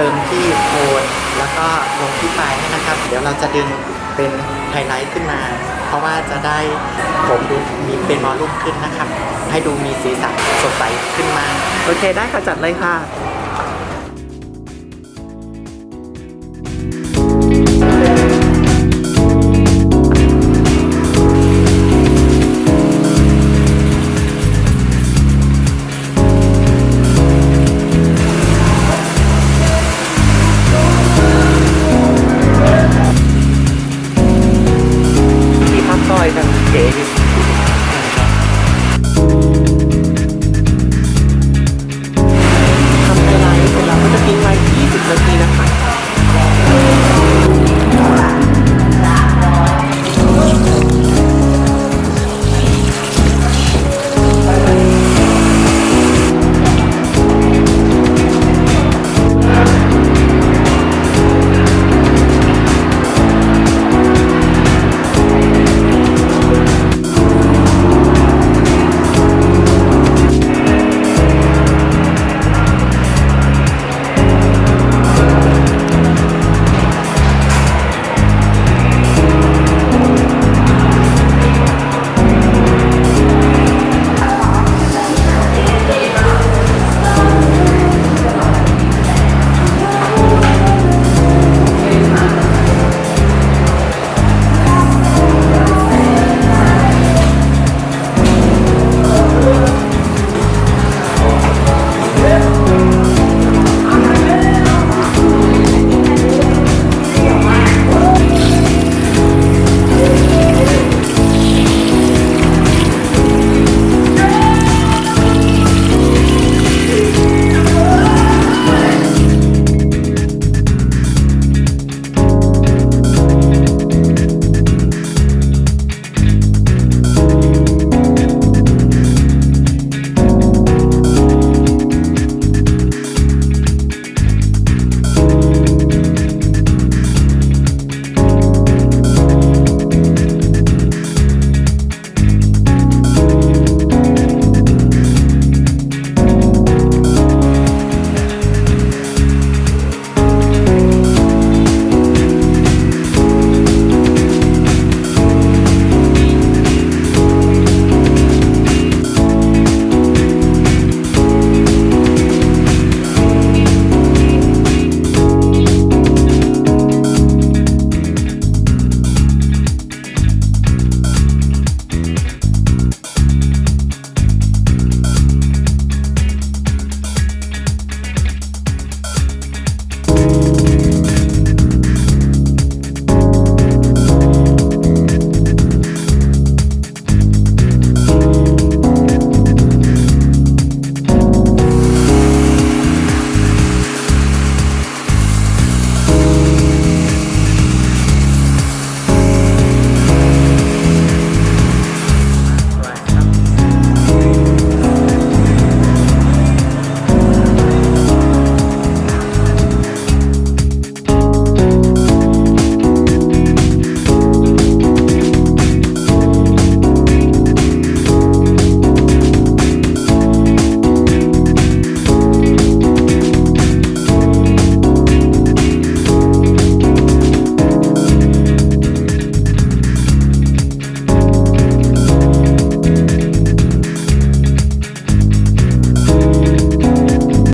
ติมที่โคนแล้วก็ลงที่ปลายนะครับ เดี๋ยวเราจะดึงเป็นไฮไลท์ขึ้นมา เพราะว่าจะได้ผมดูมีเป็นมอลลุ่มขึ้นนะครับ ให้ดูมีสีสันสดใสขึ้นมา โอเคได้ค่ะจัดเลยค่ะ